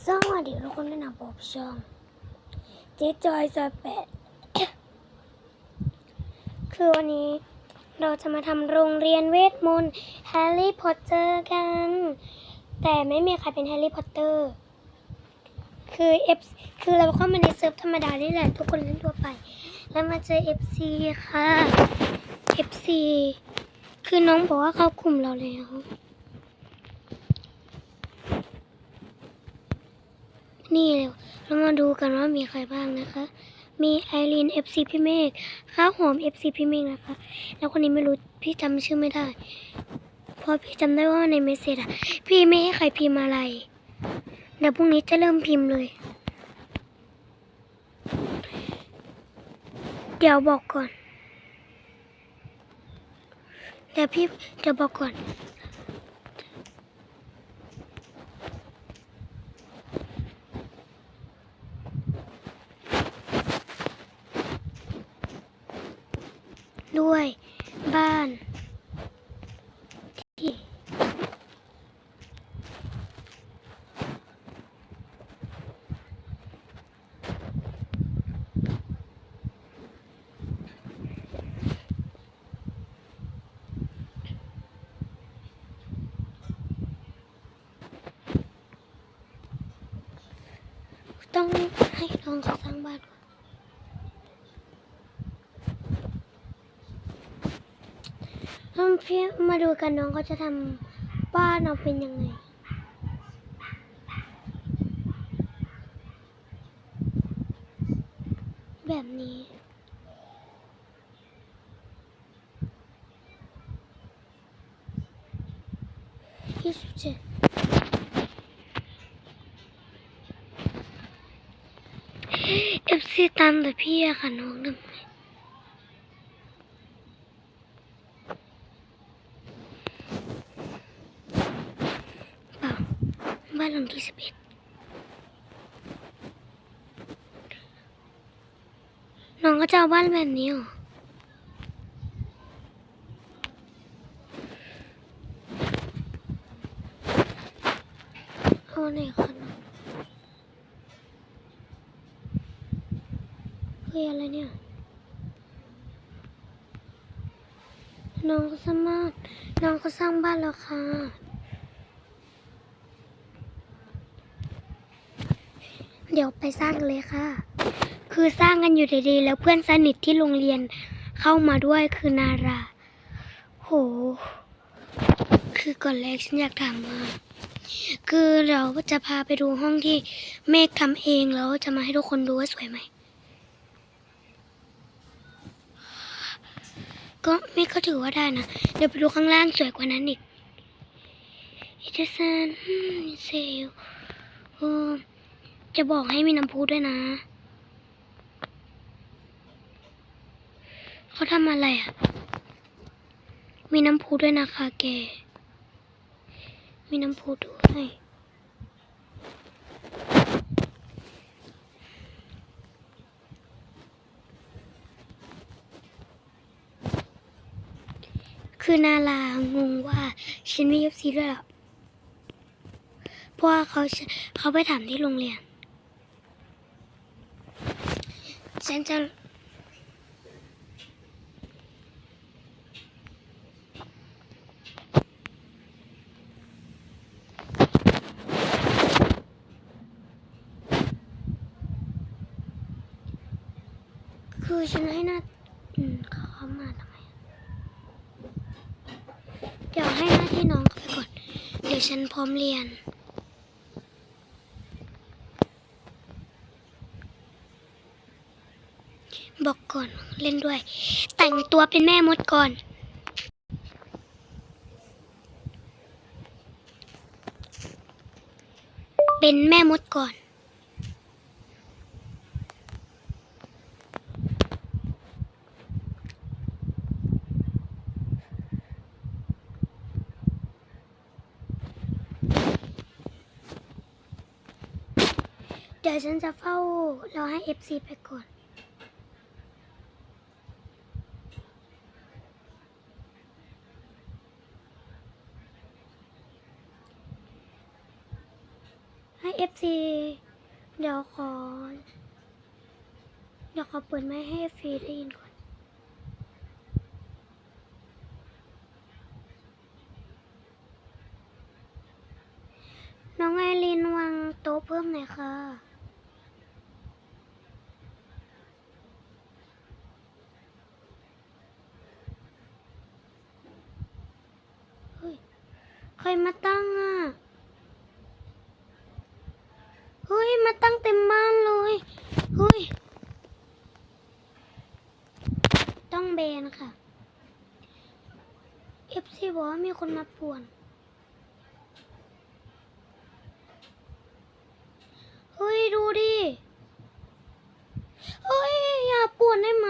สวัสดีทุกคนด้วยนะผมช่องเจ๊จอยซอยแปดคือวันนี้เราจะมาทำโรงเรียนเวทมนต์แฮร์รี่พอตเตอร์กัน แต่ไม่มีใครเป็นแฮร์รี่พอตเตอร์ คือเอฟคือเราเข้ามาในเซิร์ฟธรรมดานี่แหละ ทุกคนเล่นทั่วไป แล้วมาเจอ FC ค่ะ FC คือน้องบอกว่าเข้ากลุ่มเราแล้ว นี่เร็ว เรามาดูกันว่ามีใครบ้างนะคะ มีไอรีน FC พี่เมฆข้าวหอม FC พี่เมฆนะคะ แล้วคนนี้ไม่รู้พี่จำชื่อไม่ได้เพราะพี่จำได้ว่าในเมสเซจอะพี่ไม่ให้ใครพิมพ์อะไร เดี๋ยวพรุ่งนี้จะเริ่มพิมพ์เลย เดี๋ยวบอกก่อน เดี๋ยวพี่เดี๋ยวบอกก่อน ด้วยบ้าน ที่ต้องให้น้องเขาสร้างบ้าน ก่อนพี่มาดูกันน้องเขาจะทำบ้านเอาเป็นยังไงแบบนี้ ยี่สิบเจ็ดเอฟซีตามแต่พี่อะค่ะน้องทำไม เปล่าบ้านห ลังที่สิบเอ็ดน้องก็จะเอาบ้านแบบนี้เหรอเอาไหนคะน้องเฮ้ยอะไรเนี่ย น้องก็สามารถน้องก็สร้างบ้านแล้วค่ะ เดี๋ยวไปสร้างกันเลยค่ะ คือสร้างกันอยู่ดีๆแล้วเพื่อนสนิทที่โรงเรียนเข้ามาด้วยคือนารา โห คือก่อนแรกฉันอยากถามว่าคือเราจะพาไปดูห้องที่เมฆทำเองแล้วจะมาให้ทุกคนดูว่าสวยไหม ก็เมฆก็ถือว่าได้นะ เดี๋ยวไปดูข้างล่างสวยกว่านั้นอีกอิตาซันเซลโอ จะบอกให้มีน้ำพุด้วยนะ เขาทำอะไรอะ มีน้ำพุด้วยนะคะแก มีน้ำพุด้วยคือนาลางงว่าฉันมีเอฟซีด้วยหรอเพราะว่าเขาเขาไปถามที่โรงเรียน ฉันจะคือฉันให้หน้าอืมเขาเข้ามาทำไมอะเดี๋ยวให้หน้าที่น้องไปก่อน เดี๋ยวฉันพร้อมเรียน บอ ก่อน เล่นด้วย แต่งตัวเป็นแม่มดก่อน เป็นแม่มดก่อน เดี๋ยวฉันจะเฝ้าราให้ FC ไปก่อน ใให้เอฟ ซีเดี๋ยวขอ เดี๋ยวขอเปิดไม่ให้ฟรีได้ยินก่อนน้องไอรินวางโต๊ะเพิ่มหน่อยค่ะ เฮ้ย ใครมาตั้งอะ เฮ้ย มาตั้งเต็มบ้านเลย เฮ้ย ต้องเบนค่ะเอฟซีบอกว่ามีคนมาป่วน เฮ้ย ดูดิ เฮ้ย อย่าป่วนได้ไหม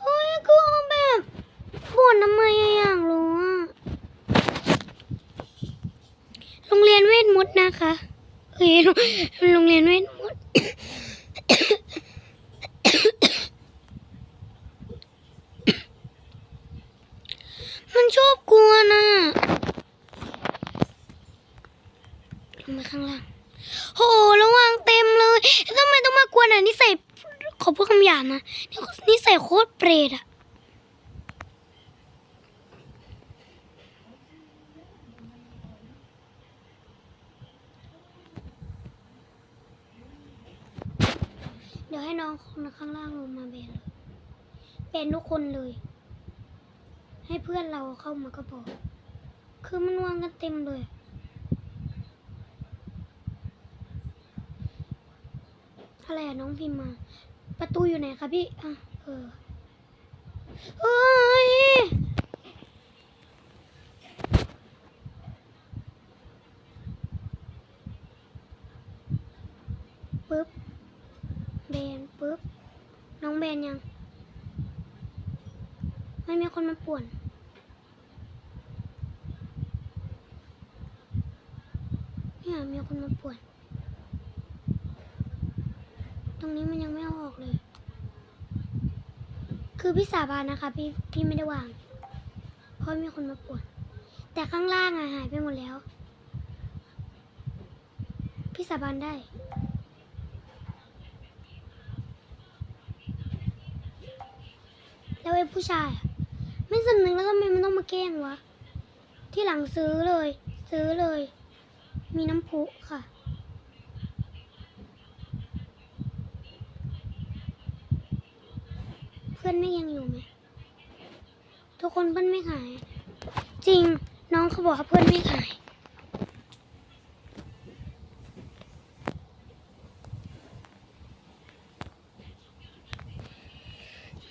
เฮ้ยก็เอแบบป่วนทำไมอะอยากรู้อะโรงเรียนเวทมนต์นะคะ เฮ้ย โรงโรงเรียนเวทมนต์ มันชอบกลัวนะลงมาข้างล่างโหระวังเต็มเลยทำไมต้องมากลัวน่ะนี่ใส่ขอพูดคำหยาบนะนี่นี่ใส่โคตรเปรตอะเดี๋ยวให้น้องคนข้างล่างลงมาเบนเลยเป็นทุกคนเลย ให้เพื่อนเราเข้ามาก็พอคือมันวางกันเต็มเลยอะไรอะน้องพิมมา ประตูอยู่ไหนคะพี่อะเออเฮ้ยปึ๊บเบนปึ๊บน้องเบนยัง ไม่มีคนมาป่วน เนี่ยมีคนมาป่วน ตรงนี้มันยังไม่ออกเลย คือพี่สาบานนะคะ พี่พี่ไม่ได้วาง เพราะมีคนมาป่วน แต่ข้างล่างอะหายไปหมดแล้ว พี่สาบานได้แล้วไอ้ผู้ชายไม่สำนึกแล้วทำไมมันต้องมาแกล้งวะ ที่หลังซื้อเลย ซื้อเลย มีน้ำพุค่ะ เพื่อนไม่ยังอยู่ไหม ทุกคนเพื่อนไม่ขาย จริงน้องเขาบอกว่าเพื่อนไม่ขาย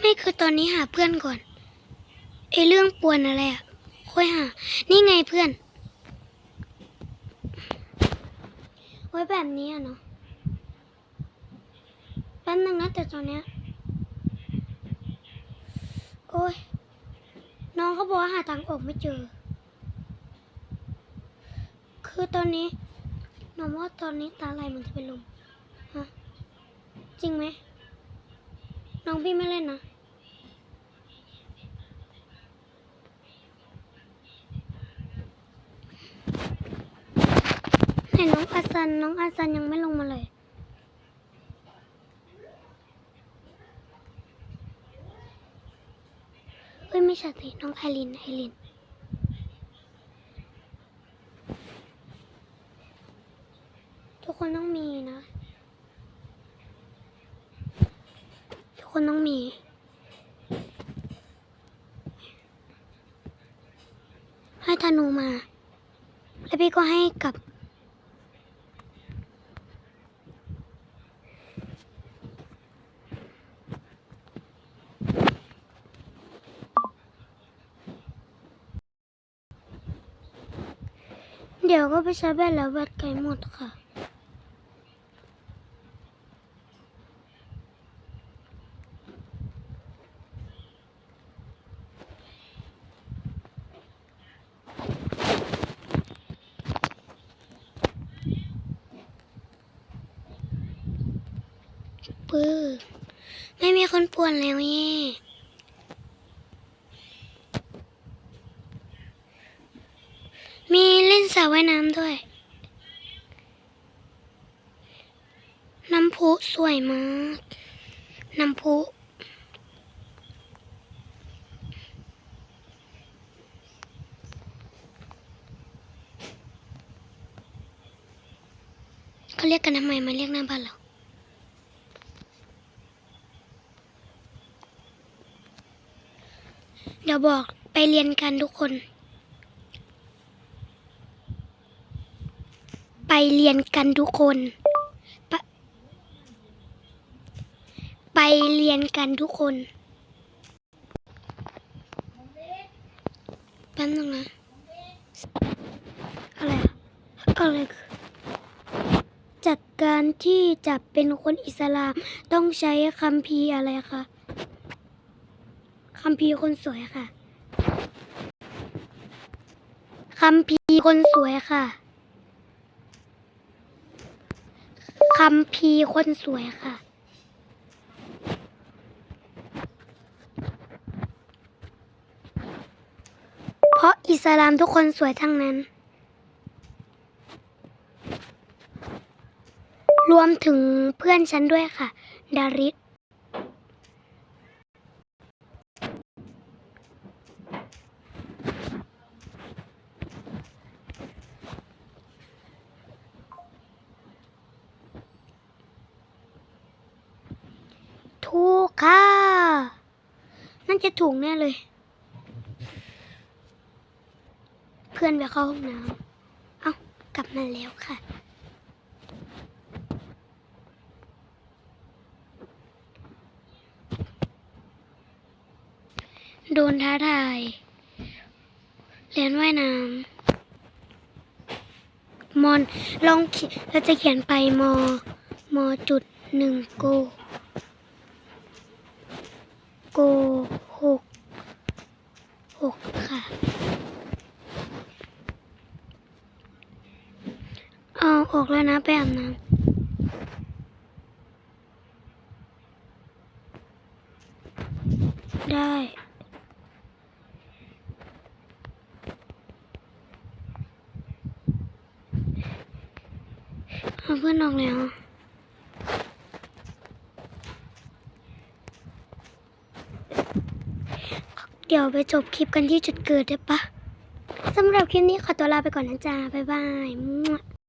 ไม่คือตอนนี้หาเพื่อนก่อนไอเรื่องปวนอะไรอะค่อยหา นี่ไงเพื่อน ว้แบบนี้อะเนาะแป๊บนึงนะแต่ตอนเนี้ยโอ้ยน้องเขาบอกว่าหาทางออกไม่เจอ คือตอนนี้น้องว่าตอนนี้ตาไหลมันจะเป็นลมฮะจริงไหมน้องพี่ไม่เล่นนะ หนน้องอาซันน้องอาซันยังไม่ลงมาเลย เฮ้ยไม่ใช่สิน้องไอรินไอรินทุกคนต้องมีนะ ทุกคนต้องมีให้ธนูมา แล้วพี่ก็ให้กับ ก็ไปใช้แบตแล้วแบตไกลหมดค่ะ ปื้อไม่มีคนป่วนแล้วเย่มี สระว่ายน้ำด้วย น้ำพุสวยมาก น้ำพุเขาเรียกกันทำไมมาเรียกหน้าบ้านเราเดี๋ยวบอกไปเรียนกันทุกคน ไป เรียนกันทุกคนไปไปเรียนกันทุกคนแป๊บนึงนะอะไรอะอะไรจากการที่จะเป็นคนอิสลามต้องใช้คำพีร์อะไรคะคำพีร์คนสวยค่ะคำพีร์คนสวยค่ะ คำพีคนสวยค่ะ เพราะอิสลามทุกคนสวยทั้งนั้น รวมถึงเพื่อนฉันด้วยค่ะ ดาริส ถูกค่ะน่าจะถูกแน่เลย เพื่อนไปเข้าห้องน้ำ เอ้ากลับมาแล้วค่ะ โดนท้าทายเรียนว่ายน้ำมอนลองเขียนเราจะเขียนไปมอมอจุดหนึ่งโก หกหกค่ะ เอาออกแล้วนะไปอาบน้ำได้ เอาเพื่อนออกแล้ว เดี๋ยวไปจบคลิปกันที่จุดเกิดได้ปะสำหรับคลิปนี้ขอตัวลาไปก่อนนะจ๊ะบ๊ายบาย